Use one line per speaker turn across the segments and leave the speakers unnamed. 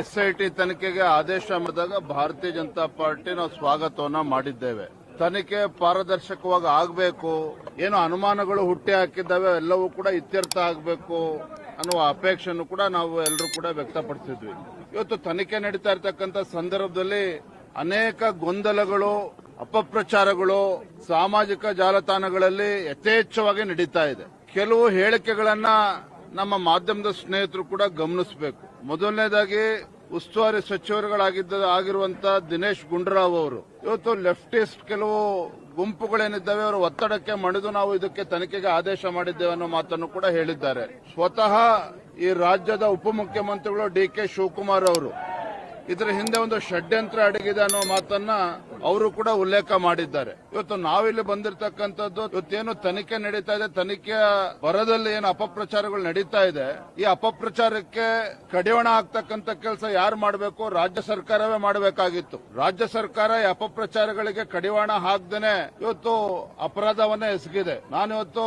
SIT ತನಿಖೆಗೆ ಆದೇಶ ಮಾಡಿದಾಗ ಭಾರತೀಯ ಜನತಾ ಪಾರ್ಟಿ ನಾವು ಸ್ವಾಗತವನ್ನ ಮಾಡಿದ್ದೇವೆ. ತನಿಖೆ ಪಾರದರ್ಶಕವಾಗಿ ಆಗಬೇಕು, ಏನು ಅನುಮಾನಗಳು ಹುಟ್ಟಿ ಹಾಕಿದ್ದಾವೆ ಎಲ್ಲವೂ ಕೂಡ ಇತ್ಯರ್ಥ ಆಗಬೇಕು ಅನ್ನುವ ಅಪೇಕ್ಷೆಯನ್ನು ಕೂಡ ನಾವು ಎಲ್ಲರೂ ಕೂಡ ವ್ಯಕ್ತಪಡಿಸಿದ್ವಿ. ಇವತ್ತು ತನಿಖೆ ನಡೀತಾ ಇರತಕ್ಕಂತ ಸಂದರ್ಭದಲ್ಲಿ ಅನೇಕ ಗೊಂದಲಗಳು, ಅಪಪ್ರಚಾರಗಳು ಸಾಮಾಜಿಕ ಜಾಲತಾಣಗಳಲ್ಲಿ ಯಥೇಚ್ಛವಾಗಿ ನಡೀತಾ ಇದೆ. ಕೆಲವು ಹೇಳಿಕೆಗಳನ್ನ ನಮ್ಮ ಮಾಧ್ಯಮದ ಸ್ನೇಹಿತರು ಕೂಡ ಗಮನಿಸಬೇಕು. ಮೊದಲನೇದಾಗಿ ಉಸ್ತುವಾರಿ ಸಚಿವರುಗಳಾಗಿದ್ದ ಆಗಿರುವಂತ ದಿನೇಶ್ ಗುಂಡೂರಾವ್ ಅವರು. ಇವತ್ತು ಲೆಫ್ಟಿಸ್ಟ್ ಕೆಲವು ಗುಂಪುಗಳೇನಿದ್ದಾವೆ, ಅವರು ಒತ್ತಡಕ್ಕೆ ಮಣಿದು ನಾವು ಇದಕ್ಕೆ ತನಿಖೆಗೆ ಆದೇಶ ಮಾಡಿದ್ದೇವೆ ಅನ್ನೋ ಮಾತನ್ನು ಕೂಡ ಹೇಳಿದ್ದಾರೆ. ಸ್ವತಃ ಈ ರಾಜ್ಯದ ಉಪಮುಖ್ಯಮಂತ್ರಿಗಳು ಡಿ ಕೆ ಶಿವಕುಮಾರ್ ಅವರು. ಇದರ ಹಿಂದೆ ಒಂದು ಷಡ್ಯಂತ್ರ ಅಡಗಿದೆ ಅನ್ನೋ ಮಾತನ್ನ ಅವರು ಕೂಡ ಉಲ್ಲೇಖ ಮಾಡಿದ್ದಾರೆ. ಇವತ್ತು ನಾವಿಲ್ಲಿ ಬಂದಿರತಕ್ಕಂಥದ್ದು ಇವತ್ತೇನು ತನಿಖೆ ನಡೀತಾ ಇದೆ, ತನಿಖೆಯ ಬರದಲ್ಲಿ ಏನು ಅಪಪ್ರಚಾರಗಳು ನಡೀತಾ ಇದೆ, ಈ ಅಪಪ್ರಚಾರಕ್ಕೆ ಕಡಿವಾಣ ಆಗ್ತಕ್ಕಂಥ ಕೆಲಸ ಯಾರು ಮಾಡಬೇಕು? ರಾಜ್ಯ ಸರ್ಕಾರವೇ ಮಾಡಬೇಕಾಗಿತ್ತು. ರಾಜ್ಯ ಸರ್ಕಾರ ಈ ಅಪಪ್ರಚಾರಗಳಿಗೆ ಕಡಿವಾಣ ಹಾಕ್ದೇನೆ ಇವತ್ತು ಅಪರಾಧವನ್ನ ಎಸಗಿದೆ. ನಾನಿವತ್ತು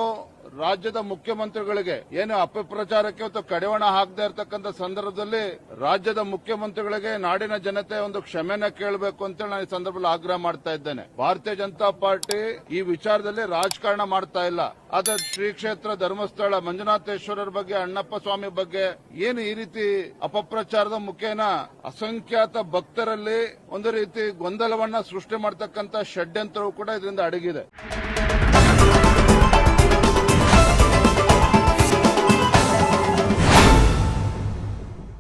ರಾಜ್ಯದ ಮುಖ್ಯಮಂತ್ರಿಗಳಿಗೆ ಏನು ಅಪಪ್ರಚಾರಕ್ಕೆ ಮತ್ತು ಕಡಿವಾಣ ಹಾಕದೇ ಇರತಕ್ಕಂಥ ಸಂದರ್ಭದಲ್ಲಿ ರಾಜ್ಯದ ಮುಖ್ಯಮಂತ್ರಿಗಳಿಗೆ ನಾಡಿನ ಜನತೆ ಒಂದು ಕ್ಷಮೆನ ಕೇಳಬೇಕು ಅಂತೇಳಿ ನಾನು ಈ ಸಂದರ್ಭದಲ್ಲಿ ಆಗ್ರಹ ಮಾಡ್ತಾ ಇದ್ದೇನೆ. ಭಾರತೀಯ ಜನತಾ ಪಾರ್ಟಿ ಈ ವಿಚಾರದಲ್ಲಿ ರಾಜಕಾರಣ ಮಾಡ್ತಾ ಇಲ್ಲ. ಆದ್ರೆ ಶ್ರೀ ಕ್ಷೇತ್ರ ಧರ್ಮಸ್ಥಳ ಮಂಜುನಾಥೇಶ್ವರರ ಬಗ್ಗೆ, ಅಣ್ಣಪ್ಪ ಸ್ವಾಮಿ ಬಗ್ಗೆ ಏನು ಈ ರೀತಿ ಅಪಪ್ರಚಾರದ ಮುಖೇನ ಅಸಂಖ್ಯಾತ ಭಕ್ತರಲ್ಲಿ ಒಂದು ರೀತಿ ಗೊಂದಲವನ್ನ ಸೃಷ್ಟಿ ಮಾಡತಕ್ಕಂತ ಷಡ್ಯಂತ್ರವು ಕೂಡ ಇದರಿಂದ ಅಡಗಿದೆ.